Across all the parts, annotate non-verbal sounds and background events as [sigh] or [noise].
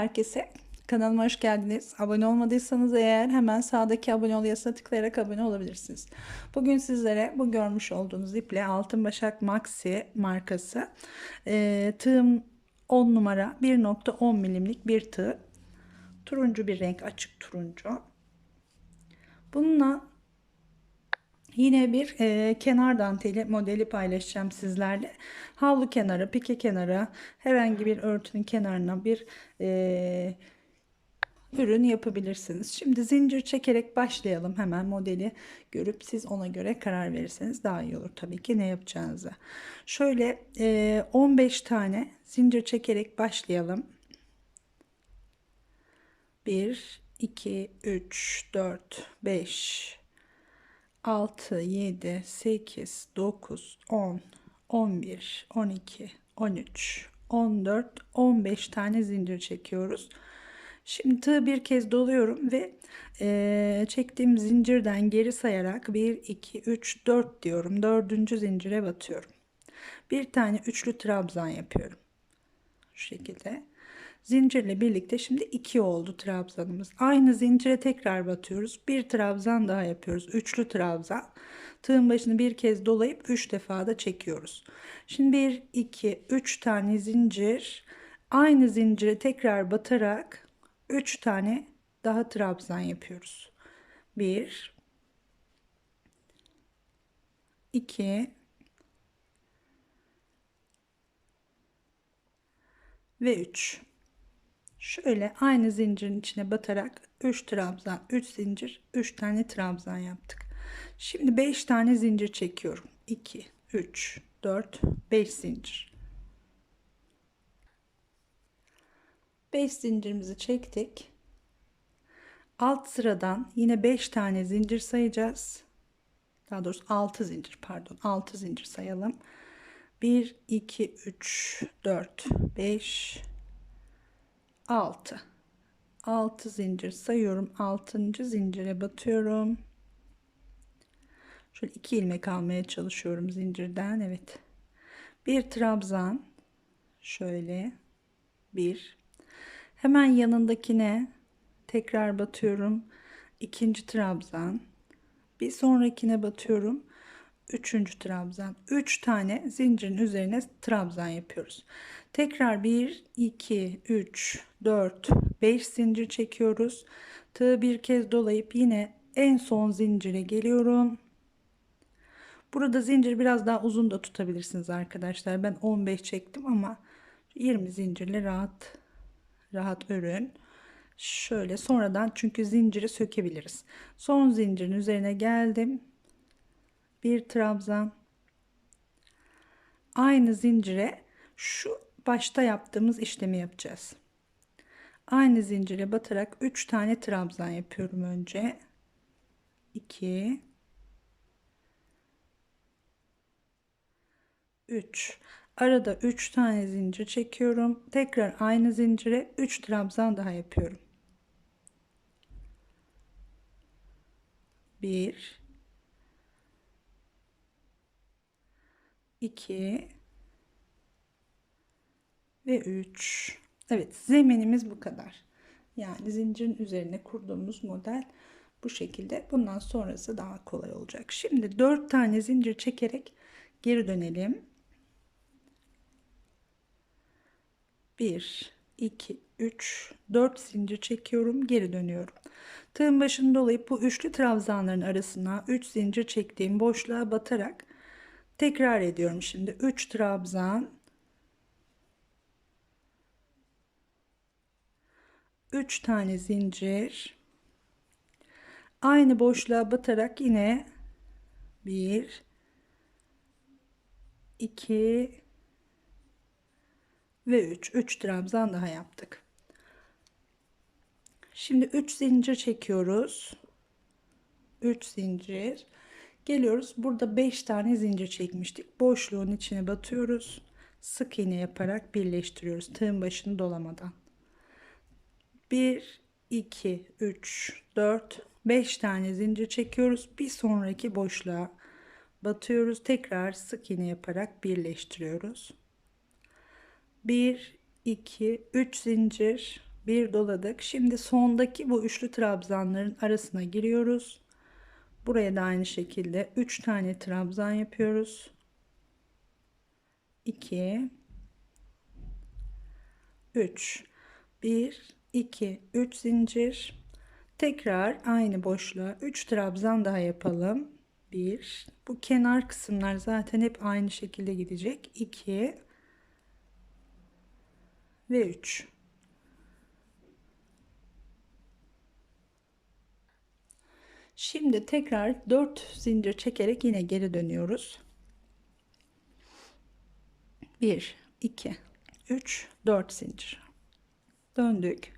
Herkese. Kanalıma hoş geldiniz. Abone olmadıysanız eğer hemen sağdaki abone ol yazısına tıklayarak abone olabilirsiniz. Bugün sizlere bu görmüş olduğunuz iple Altın Başak Maxi markası e, tığım 10 numara 1.10 milimlik bir tığ. Turuncu bir renk açık turuncu. Bununla Yine bir e, kenar danteli modeli paylaşacağım sizlerle. Havlu kenarı, pike kenarı, herhangi bir örtünün kenarına bir e, ürün yapabilirsiniz. Şimdi zincir çekerek başlayalım hemen modeli görüp siz ona göre karar verirseniz daha iyi olur tabii ki ne yapacağınızı. Şöyle e, 15 tane zincir çekerek başlayalım. 1, 2, 3, 4, 5, 6, 7, 8, 9, 10, 11, 12, 13, 14, 15 tane zincir çekiyoruz. Şimdi tığı bir kez doluyorum ve e, çektiğim zincirden geri sayarak 1, 2, 3, 4 diyorum. Dördüncü zincire batıyorum. Bir tane üçlü trabzan yapıyorum. Şu şekilde. Zincirle birlikte şimdi 2 oldu trabzanımız. Aynı zincire tekrar batıyoruz. Bir trabzan daha yapıyoruz. Üçlü trabzan. Tığın başını bir kez dolayıp 3 defa da çekiyoruz. Şimdi 1, 2, 3 tane zincir. Aynı zincire tekrar batarak 3 tane daha trabzan yapıyoruz. 1 2 ve 3 şöyle aynı zincirin içine batarak 3 trabzan 3 zincir 3 tane trabzan yaptık. Şimdi 5 tane zincir çekiyorum. 2 3 4 5 zincir. 5 zincirimizi çektik. Alt sıradan yine 5 tane zincir sayacağız. Daha doğrusu 6 zincir pardon 6 zincir sayalım. 1 2 3 4 5 6 6 zincir sayıyorum. 6. zincire batıyorum. Şöyle 2 ilmek almaya çalışıyorum zincirden evet. Bir trabzan. Şöyle. Bir. Hemen yanındakine tekrar batıyorum. İkinci trabzan. Bir sonrakine batıyorum üçüncü trabzan. 3 tane zincirin üzerine trabzan yapıyoruz. Tekrar 1 2 3 4 5 zincir çekiyoruz. Tığı bir kez dolayıp yine en son zincire geliyorum. Burada zincir biraz daha uzun da tutabilirsiniz arkadaşlar. Ben 15 çektim ama 20 zincirle rahat rahat örün. Şöyle sonradan çünkü zinciri sökebiliriz. Son zincirin üzerine geldim bir trabzan. Aynı zincire şu başta yaptığımız işlemi yapacağız. Aynı zincire batarak 3 tane trabzan yapıyorum önce. 2 3 arada 3 tane zincir çekiyorum. Tekrar aynı zincire 3 trabzan daha yapıyorum. 1 2 ve 3 Evet zeminimiz bu kadar. Yani zincirin üzerine kurduğumuz model bu şekilde. Bundan sonrası daha kolay olacak. Şimdi 4 tane zincir çekerek geri dönelim. 1 2 3 4 zincir çekiyorum geri dönüyorum. Tığın başını dolayıp bu üçlü trabzanların arasına 3 zincir çektiğim boşluğa batarak Tekrar ediyorum şimdi. 3 trabzan. 3 tane zincir. Aynı boşluğa batarak yine 1 2 ve 3 3 trabzan daha yaptık. Şimdi 3 zincir çekiyoruz. 3 zincir Geliyoruz. Burada 5 tane zincir çekmiştik. Boşluğun içine batıyoruz. Sık iğne yaparak birleştiriyoruz. Tığın başını dolamadan. 1, 2, 3, 4, 5 tane zincir çekiyoruz. Bir sonraki boşluğa batıyoruz. Tekrar sık iğne yaparak birleştiriyoruz. 1, 2 3 zincir bir doladık şimdi sondaki bu üçlü trabzanların arasına giriyoruz buraya da aynı şekilde 3 tane trabzan yapıyoruz. 2 3 1 2 3 zincir. Tekrar aynı boşluğa 3 trabzan daha yapalım. 1 bu kenar kısımlar zaten hep aynı şekilde gidecek. 2 ve 3 Şimdi tekrar 4 zincir çekerek yine geri dönüyoruz. 1 2 3 4 zincir. Döndük.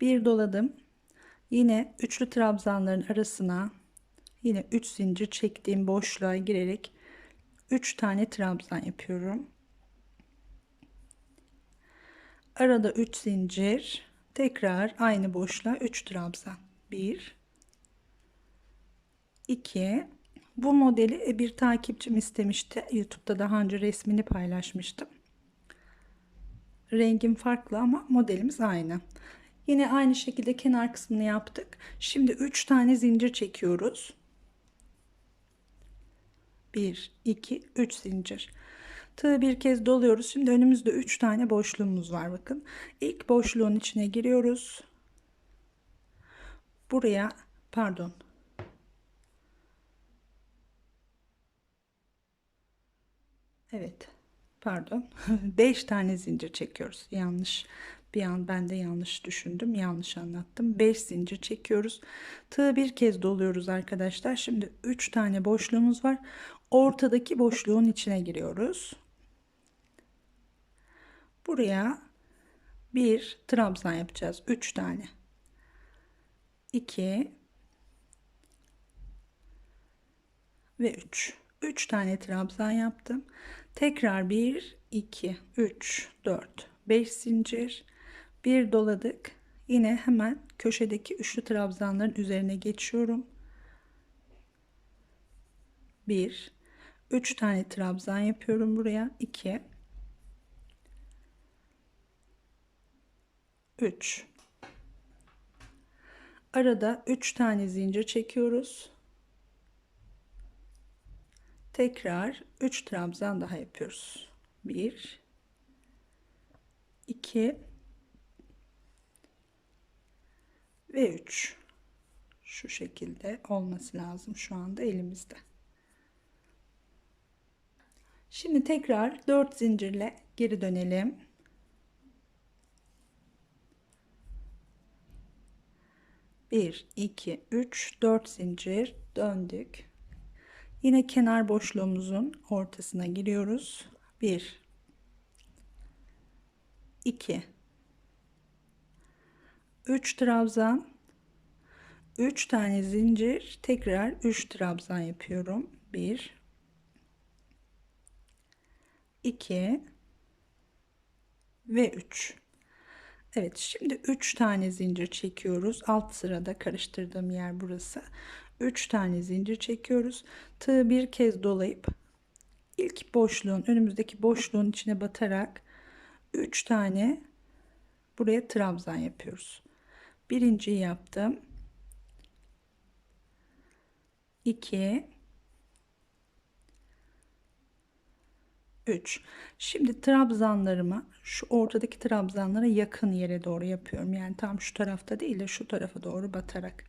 Bir doladım. Yine üçlü trabzanların arasına yine 3 zincir çektiğim boşluğa girerek 3 tane trabzan yapıyorum. Arada 3 zincir, tekrar aynı boşluğa 3 trabzan. 1 2 bu modeli e, bir takipçim istemişti. YouTube'da daha önce resmini paylaşmıştım. Rengim farklı ama modelimiz aynı. Yine aynı şekilde kenar kısmını yaptık. Şimdi 3 tane zincir çekiyoruz. 1 2 3 zincir. Tığı bir kez doluyoruz. Şimdi önümüzde 3 tane boşluğumuz var bakın. İlk boşluğun içine giriyoruz. Buraya pardon Evet. Pardon. [laughs] 5 tane zincir çekiyoruz. Yanlış. Bir an ben de yanlış düşündüm. Yanlış anlattım. 5 zincir çekiyoruz. Tığı bir kez doluyoruz arkadaşlar. Şimdi 3 tane boşluğumuz var. Ortadaki boşluğun içine giriyoruz. Buraya bir trabzan yapacağız. 3 tane. 2 ve 3. 3 tane trabzan yaptım. Tekrar 1, 2, 3, 4, 5 zincir. Bir doladık. Yine hemen köşedeki üçlü trabzanların üzerine geçiyorum. 1, 3 tane trabzan yapıyorum buraya. 2, 3. Arada 3 tane zincir çekiyoruz tekrar 3 trabzan daha yapıyoruz. 1 2 ve 3 şu şekilde olması lazım şu anda elimizde. Şimdi tekrar 4 zincirle geri dönelim. Bir iki üç dört zincir. Döndük Yine kenar boşluğumuzun ortasına giriyoruz. 1 2 3 trabzan. 3 tane zincir. Tekrar 3 trabzan yapıyorum. 1 2 ve 3 Evet şimdi 3 tane zincir çekiyoruz alt sırada karıştırdığım yer burası 3 tane zincir çekiyoruz. Tığı bir kez dolayıp ilk boşluğun önümüzdeki boşluğun içine batarak 3 tane buraya trabzan yapıyoruz. Birinciyi yaptım. 2 3 şimdi trabzanlarımı şu ortadaki trabzanlara yakın yere doğru yapıyorum yani tam şu tarafta değil de şu tarafa doğru batarak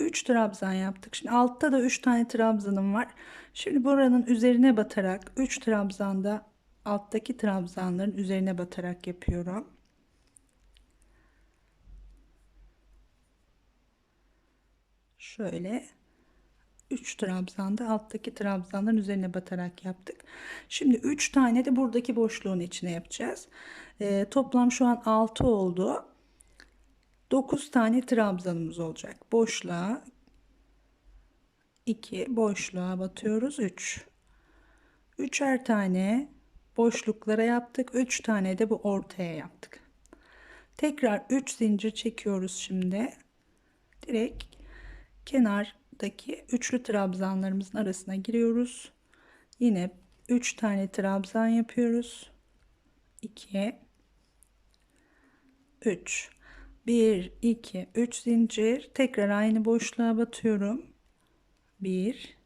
3 trabzan yaptık. Şimdi altta da 3 tane trabzanım var. Şimdi buranın üzerine batarak 3 trabzanda alttaki trabzanların üzerine batarak yapıyorum. Şöyle 3 trabzanda alttaki trabzanların üzerine batarak yaptık. Şimdi 3 tane de buradaki boşluğun içine yapacağız. Ee, toplam şu an 6 oldu. 9 tane trabzanımız olacak. Boşluğa 2 boşluğa batıyoruz 3. 3'er tane boşluklara yaptık. 3 tane de bu ortaya yaptık. Tekrar 3 zincir çekiyoruz şimdi. Direkt kenardaki üçlü trabzanlarımızın arasına giriyoruz. Yine 3 tane trabzan yapıyoruz. 2 3 1 2 3 zincir. Tekrar aynı boşluğa batıyorum. 1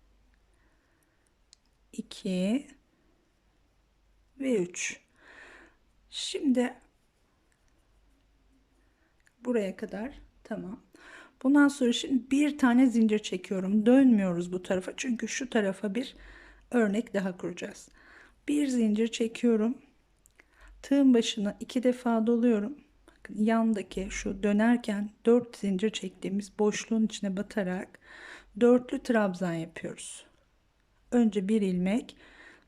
2 ve 3 şimdi buraya kadar tamam bundan sonra şimdi bir tane zincir çekiyorum. Dönmüyoruz bu tarafa. Çünkü şu tarafa bir örnek daha kuracağız. Bir zincir çekiyorum. Tığın başına iki defa doluyorum. Bakın yandaki şu dönerken 4 zincir çektiğimiz boşluğun içine batarak dörtlü trabzan yapıyoruz. Önce bir ilmek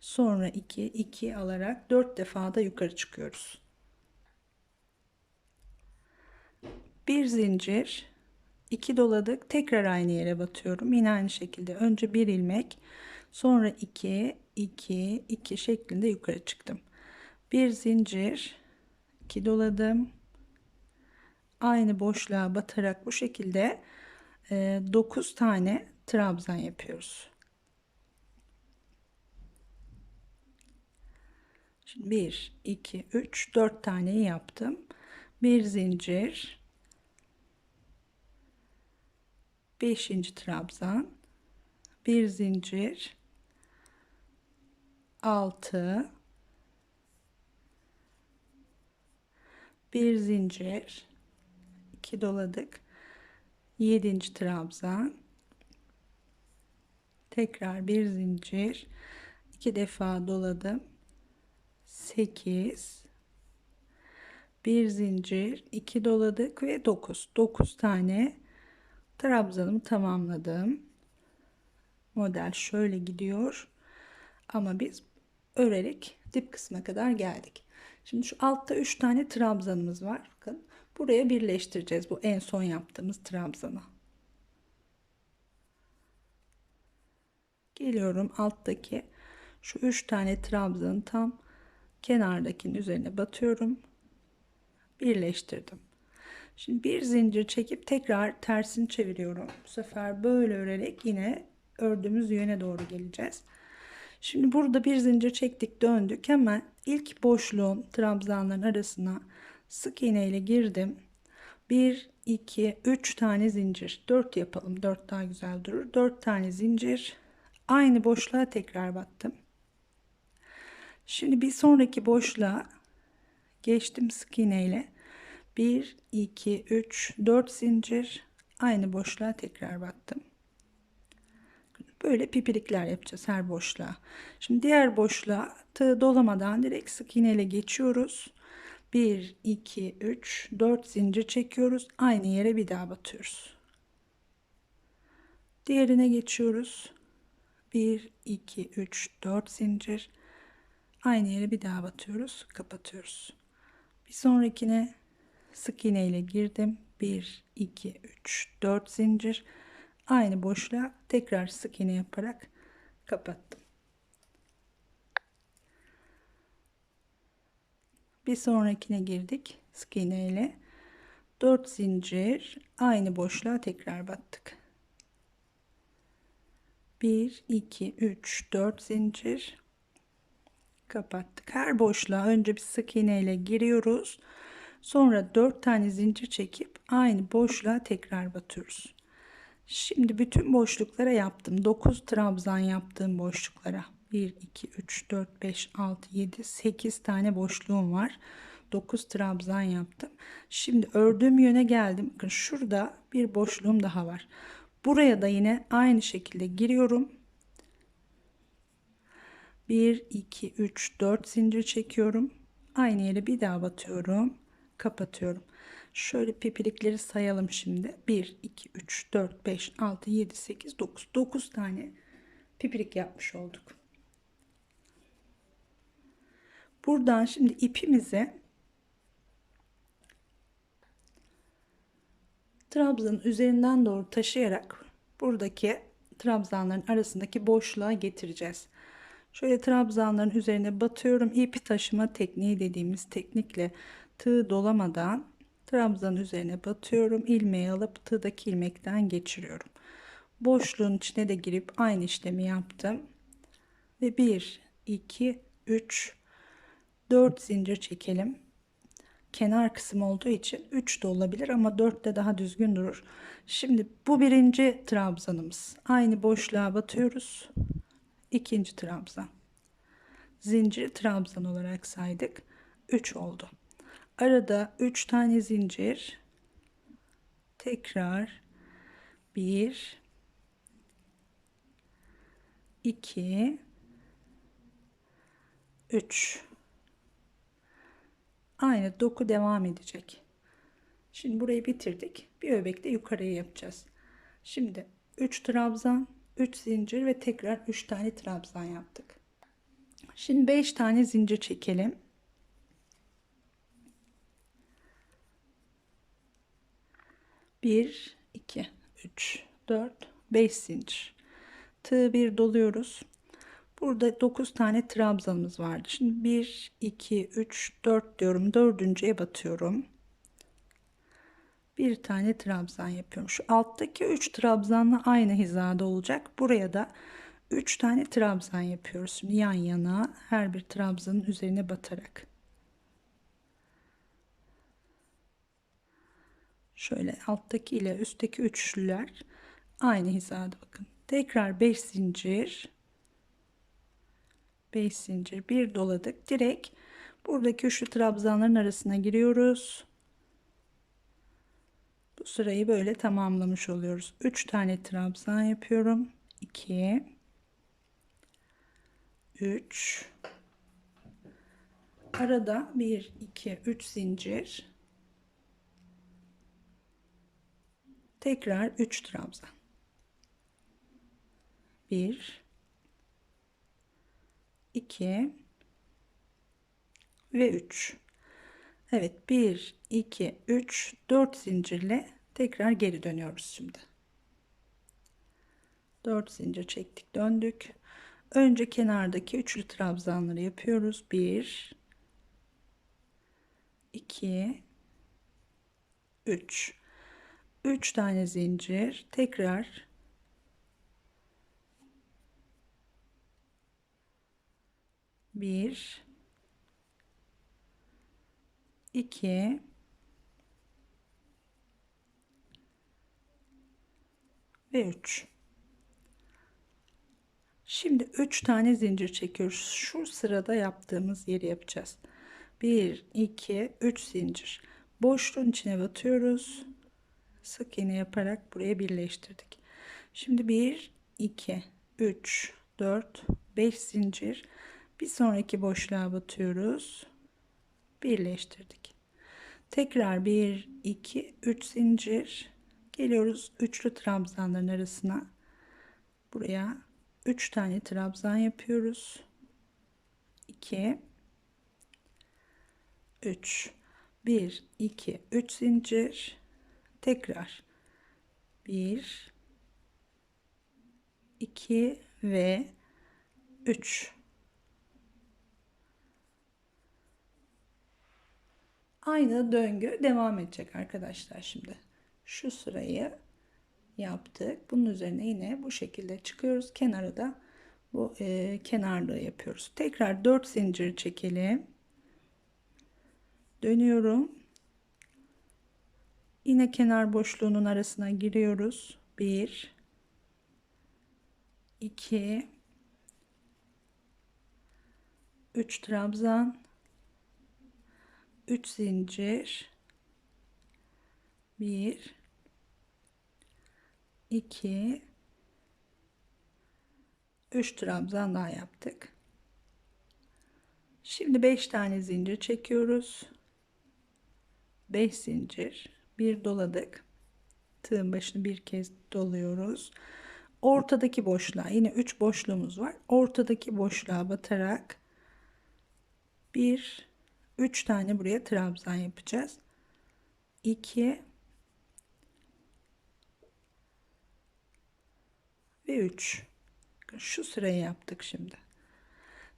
sonra 2 2 alarak 4 defa da yukarı çıkıyoruz. Bir zincir 2 doladık tekrar aynı yere batıyorum. Yine aynı şekilde önce bir ilmek sonra 2 2 2 şeklinde yukarı çıktım. Bir zincir 2 doladım. Aynı boşluğa batarak bu şekilde 9 e, tane trabzan yapıyoruz. Şimdi 1 2 3 4 taneyi yaptım. Bir zincir 5. trabzan bir zincir 6 bir zincir 2 doladık 7. trabzan tekrar bir zincir iki defa doladım 8 bir zincir 2 doladık ve 9 9 tane trabzanımı tamamladım. Model şöyle gidiyor. Ama biz örerek dip kısmına kadar geldik. Şimdi şu altta 3 tane trabzanımız var. Bakın buraya birleştireceğiz bu en son yaptığımız trabzanı. Geliyorum alttaki. Şu 3 tane trabzanın tam kenardakinin üzerine batıyorum. Birleştirdim şimdi bir zincir çekip tekrar tersini çeviriyorum. Bu sefer böyle örerek yine ördüğümüz yöne doğru geleceğiz. Şimdi burada bir zincir çektik döndük. Hemen ilk boşluğun trabzanların arasına sık iğne ile girdim. 1 2 3 tane zincir. 4 yapalım 4 daha güzel durur. 4 tane zincir. Aynı boşluğa tekrar battım. Şimdi bir sonraki boşluğa geçtim sık iğne ile 1 2 3 4 zincir aynı boşluğa tekrar battım. Böyle pipirikler yapacağız her boşluğa. Şimdi diğer boşluğa tığ dolamadan direkt sık iğne ile geçiyoruz. 1 2 3 4 zincir çekiyoruz. Aynı yere bir daha batıyoruz. Diğerine geçiyoruz. 1 2 3 4 zincir Aynı yere bir daha batıyoruz. Kapatıyoruz. Bir sonrakine sık iğne ile girdim. 1, 2, 3, 4 zincir. Aynı boşluğa tekrar sık iğne yaparak kapattım. Bir sonrakine girdik. Sık iğne ile 4 zincir aynı boşluğa tekrar battık. 1 2 3 4 zincir kapattık. Her boşluğa önce bir sık iğne ile giriyoruz. Sonra 4 tane zincir çekip aynı boşluğa tekrar batıyoruz. Şimdi bütün boşluklara yaptım. 9 trabzan yaptığım boşluklara. 1, 2, 3, 4, 5, 6, 7, 8 tane boşluğum var. 9 trabzan yaptım. Şimdi ördüğüm yöne geldim. Bakın şurada bir boşluğum daha var. Buraya da yine aynı şekilde giriyorum. 1 2 3 4 zincir çekiyorum aynı yere bir daha batıyorum kapatıyorum. Şöyle pipirikleri sayalım şimdi. 1 2 3 4 5 6 7 8 9 9 tane pipirik yapmış olduk. Buradan şimdi ipimizi trabzanın üzerinden doğru taşıyarak buradaki trabzanların arasındaki boşluğa getireceğiz. Şöyle trabzanların üzerine batıyorum. İpi taşıma tekniği dediğimiz teknikle tığ dolamadan trabzanın üzerine batıyorum. ilmeği alıp tığdaki ilmekten geçiriyorum. Boşluğun içine de girip aynı işlemi yaptım. Ve 1, 2, 3, 4 zincir çekelim. kenar kısım olduğu için 3 de olabilir ama 4 de daha düzgün durur. Şimdi bu birinci trabzanımız. Aynı boşluğa batıyoruz. İkinci trabzan. Zincir trabzan olarak saydık. 3 oldu. Arada 3 tane zincir. Tekrar 1 2 3 Aynı doku devam edecek. Şimdi burayı bitirdik. Bir öbek de yukarıya yapacağız. Şimdi 3 trabzan, 3 zincir ve tekrar 3 tane trabzan yaptık. Şimdi 5 tane zincir çekelim. Bir, iki, üç, dört, beş zincir. Tığ bir doluyoruz. Burada 9 tane trabzanımız vardı. Şimdi 1, 2, 3, 4 diyorum. Dördüncüye batıyorum. Bir tane trabzan yapıyorum. Şu alttaki 3 trabzanla aynı hizada olacak. Buraya da 3 tane trabzan yapıyoruz. Şimdi yan yana her bir trabzanın üzerine batarak. Şöyle alttaki ile üstteki üçlüler aynı hizada bakın. Tekrar 5 zincir. 5 zincir bir doladık. Direkt buradaki üçlü trabzanların arasına giriyoruz. Bu sırayı böyle tamamlamış oluyoruz. 3 tane trabzan yapıyorum. 2 3 arada 1 2 3 zincir tekrar 3 trabzan. 1 2 ve 3 Evet 1 2 3 4 zincirle tekrar geri dönüyoruz şimdi. 4 zincir çektik döndük. Önce kenardaki üçlü trabzanları yapıyoruz. 1 2 3 3 tane zincir. Tekrar. 1 2 ve 3 şimdi 3 tane zincir çekiyoruz. Şu sırada yaptığımız yeri yapacağız. 1 2 3 zincir. Boşluğun içine batıyoruz sık iğne yaparak buraya birleştirdik. Şimdi 1 2 3 4 5 zincir. Bir sonraki boşluğa batıyoruz. Birleştirdik. Tekrar 1 2 3 zincir. Geliyoruz üçlü trabzanların arasına. Buraya 3 tane trabzan yapıyoruz. 2 3 1 2 3 zincir tekrar. 1 2 ve 3 aynı döngü devam edecek arkadaşlar şimdi. Şu sırayı yaptık. Bunun üzerine yine bu şekilde çıkıyoruz. Kenara da bu e, kenarlığı yapıyoruz. Tekrar 4 zincir çekelim. Dönüyorum yine kenar boşluğunun arasına giriyoruz 1 2 3 trabzan 3 zincir 1 2 3 trabzan daha yaptık. Şimdi 5 tane zincir çekiyoruz. 5 zincir, bir doladık. Tığın başını bir kez doluyoruz. Ortadaki boşluğa yine 3 boşluğumuz var. Ortadaki boşluğa batarak bir 3 tane buraya trabzan yapacağız. 2 ve 3. Şu sırayı yaptık şimdi.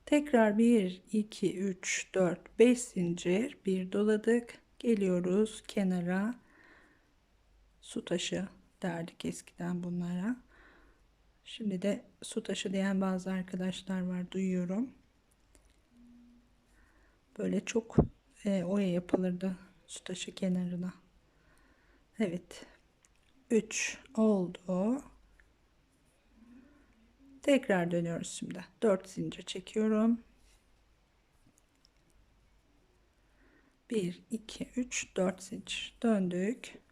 Tekrar 1 2 3 4 5 zincir bir doladık. Geliyoruz kenara. Su taşı derdik eskiden bunlara. Şimdi de su taşı diyen bazı arkadaşlar var duyuyorum. Böyle çok e, oya yapılırdı Su taşı kenarına. Evet. 3 oldu. Tekrar dönüyoruz şimdi. 4 zincir çekiyorum. 1 2 3 4 zincir döndük.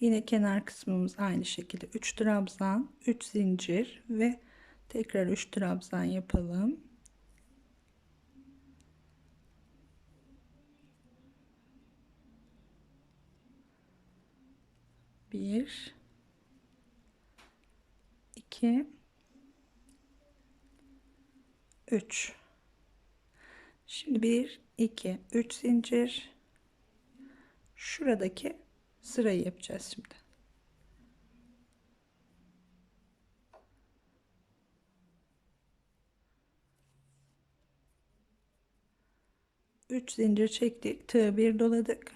Yine kenar kısmımız aynı şekilde 3 trabzan, 3 zincir ve tekrar 3 trabzan yapalım. Bir, iki, üç. Şimdi bir, iki, üç zincir. Şuradaki sırayı yapacağız şimdi. Üç zincir çektik. Tığ bir doladık.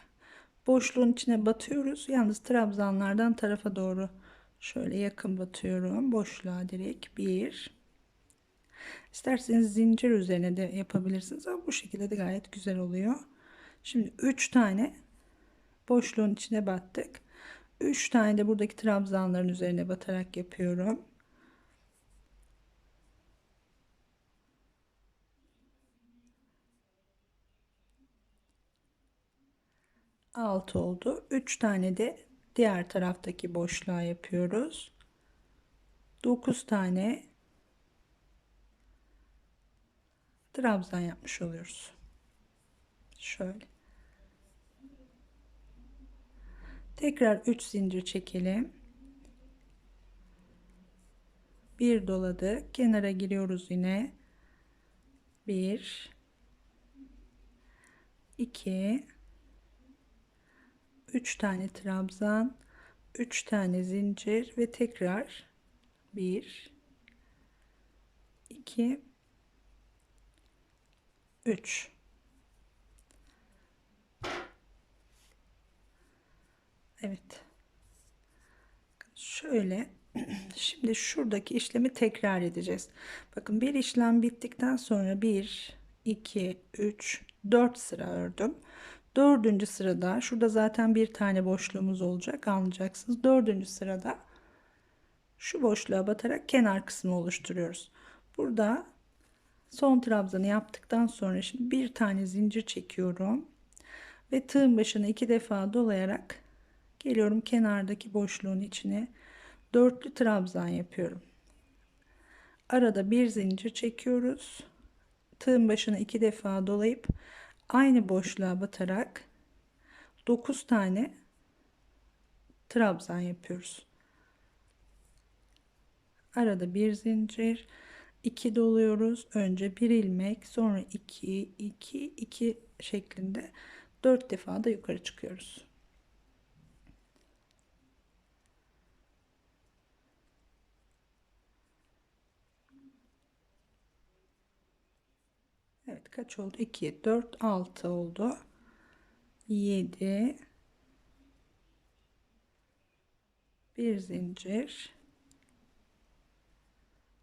Boşluğun içine batıyoruz. Yalnız trabzanlardan tarafa doğru şöyle yakın batıyorum. Boşluğa direkt bir. İsterseniz zincir üzerine de yapabilirsiniz ama bu şekilde de gayet güzel oluyor. Şimdi 3 tane boşluğun içine battık. 3 tane de buradaki trabzanların üzerine batarak yapıyorum. Altı oldu. 3 tane de diğer taraftaki boşluğa yapıyoruz. 9 tane trabzan yapmış oluyoruz. Şöyle. Tekrar 3 zincir çekelim. Bir doladık. Kenara giriyoruz yine. 1 2 3 tane trabzan, 3 tane zincir ve tekrar 1 2 3 Evet. Şöyle [clears throat] şimdi şuradaki işlemi tekrar edeceğiz. Bakın bir işlem bittikten sonra 1 2 3 4 sıra ördüm. Dördüncü sırada şurada zaten bir tane boşluğumuz olacak anlayacaksınız. Dördüncü sırada şu boşluğa batarak kenar kısmı oluşturuyoruz. Burada son trabzanı yaptıktan sonra şimdi bir tane zincir çekiyorum ve tığın başını iki defa dolayarak Geliyorum kenardaki boşluğun içine dörtlü trabzan yapıyorum. Arada bir zincir çekiyoruz. Tığın başına iki defa dolayıp aynı boşluğa batarak 9 tane trabzan yapıyoruz. Arada bir zincir, iki doluyoruz. Önce bir ilmek, sonra iki, iki, iki şeklinde dört defa da yukarı çıkıyoruz. Evet kaç oldu? 2, 4, 6 oldu. 7 bir zincir.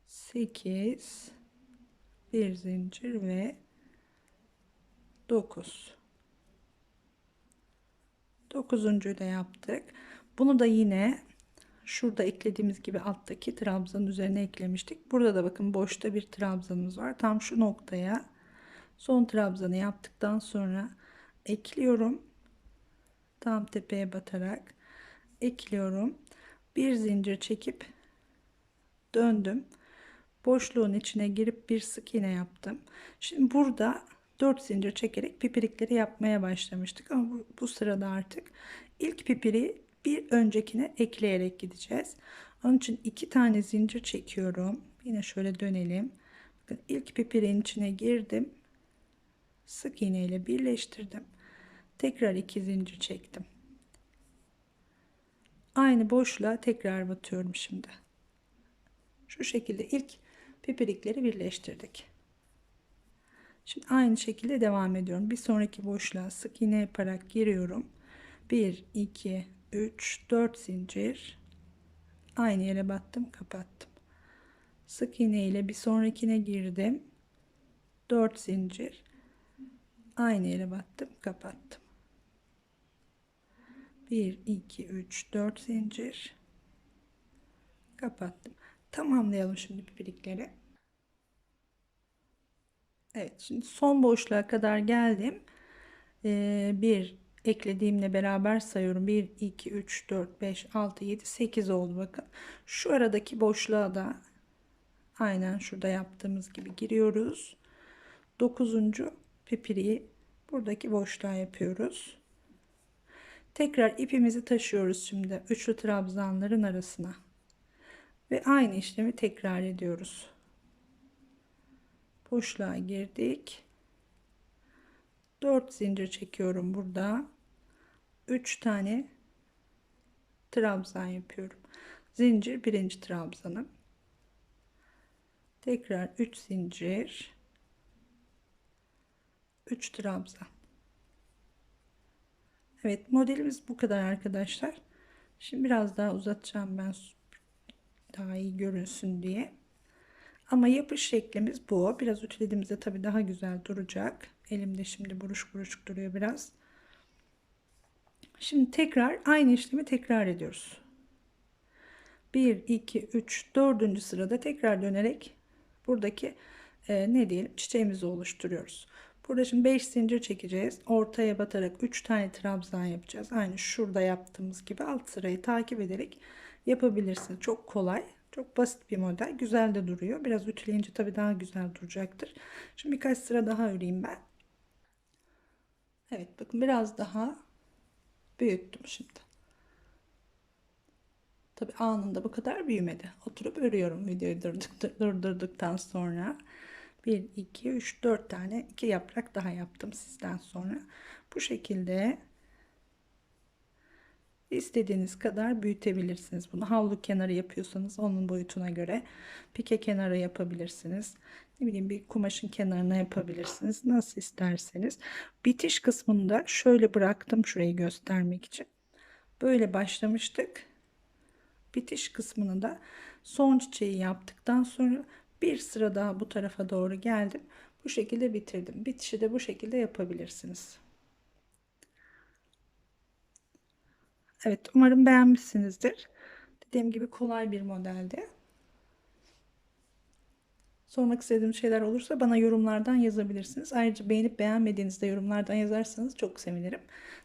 8 bir zincir ve 9 dokuzuncuyu da yaptık. Bunu da yine şurada eklediğimiz gibi alttaki trabzanın üzerine eklemiştik. Burada da bakın boşta bir trabzanımız var. Tam şu noktaya son trabzanı yaptıktan sonra ekliyorum. Tam tepeye batarak ekliyorum. Bir zincir çekip döndüm. Boşluğun içine girip bir sık iğne yaptım. Şimdi burada 4 zincir çekerek pipirikleri yapmaya başlamıştık ama bu, bu sırada artık ilk pipiri bir öncekine ekleyerek gideceğiz. Onun için iki tane zincir çekiyorum. Yine şöyle dönelim. Bakın ilk pipirin içine girdim sık iğne ile birleştirdim. Tekrar iki zincir çektim. Aynı boşluğa tekrar batıyorum şimdi. Şu şekilde ilk pipirikleri birleştirdik. Şimdi aynı şekilde devam ediyorum. Bir sonraki boşluğa sık iğne yaparak giriyorum. 1 2 3 4 zincir aynı yere battım, kapattım. Sık iğne ile bir sonrakine girdim. 4 zincir Aynı yere battım, kapattım. 1 2 3 4 zincir kapattım. Tamamlayalım şimdi pipirikleri. Evet, şimdi son boşluğa kadar geldim. Ee, bir eklediğimle beraber sayıyorum. 1 2 3 4 5 6 7 8 oldu bakın. Şu aradaki boşluğa da aynen şurada yaptığımız gibi giriyoruz. 9. pipiriği buradaki boşluğa yapıyoruz. Tekrar ipimizi taşıyoruz şimdi üçlü trabzanların arasına. Ve aynı işlemi tekrar ediyoruz. Boşluğa girdik. 4 zincir çekiyorum burada. 3 tane trabzan yapıyorum. Zincir birinci trabzanım. Tekrar 3 zincir. 3 trabzan. Evet modelimiz bu kadar arkadaşlar. Şimdi biraz daha uzatacağım ben daha iyi görünsün diye. Ama yapış şeklimiz bu. Biraz ütülediğimizde tabii daha güzel duracak. Elimde şimdi buruş buruş duruyor biraz. Şimdi tekrar aynı işlemi tekrar ediyoruz. 1, 2, 3, 4. sırada tekrar dönerek buradaki e, ne diyelim çiçeğimizi oluşturuyoruz. Burada şimdi 5 zincir çekeceğiz. Ortaya batarak 3 tane trabzan yapacağız. Aynı şurada yaptığımız gibi alt sırayı takip ederek yapabilirsiniz. Çok kolay. Çok basit bir model. Güzel de duruyor. Biraz ütüleyince tabii daha güzel duracaktır. Şimdi birkaç sıra daha öreyim ben. Evet bakın biraz daha büyüttüm şimdi. Tabi anında bu kadar büyümedi. Oturup örüyorum videoyu durdurduktan sonra. 1, 2, 3, 4 tane 2 yaprak daha yaptım sizden sonra. Bu şekilde istediğiniz kadar büyütebilirsiniz bunu. Havlu kenarı yapıyorsanız onun boyutuna göre pike kenarı yapabilirsiniz. Ne bileyim bir kumaşın kenarına yapabilirsiniz. Nasıl isterseniz. Bitiş kısmında şöyle bıraktım şurayı göstermek için. Böyle başlamıştık. Bitiş kısmını da son çiçeği yaptıktan sonra bir sıra daha bu tarafa doğru geldim. Bu şekilde bitirdim. Bitişi de bu şekilde yapabilirsiniz. Evet umarım beğenmişsinizdir. Dediğim gibi kolay bir modeldi. Sormak istediğim şeyler olursa bana yorumlardan yazabilirsiniz. Ayrıca beğenip beğenmediğinizde yorumlardan yazarsanız çok sevinirim.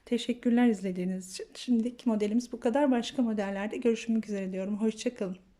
Teşekkürler izlediğiniz için. Şimdiki modelimiz bu kadar. Başka modellerde görüşmek üzere diyorum. Hoşçakalın.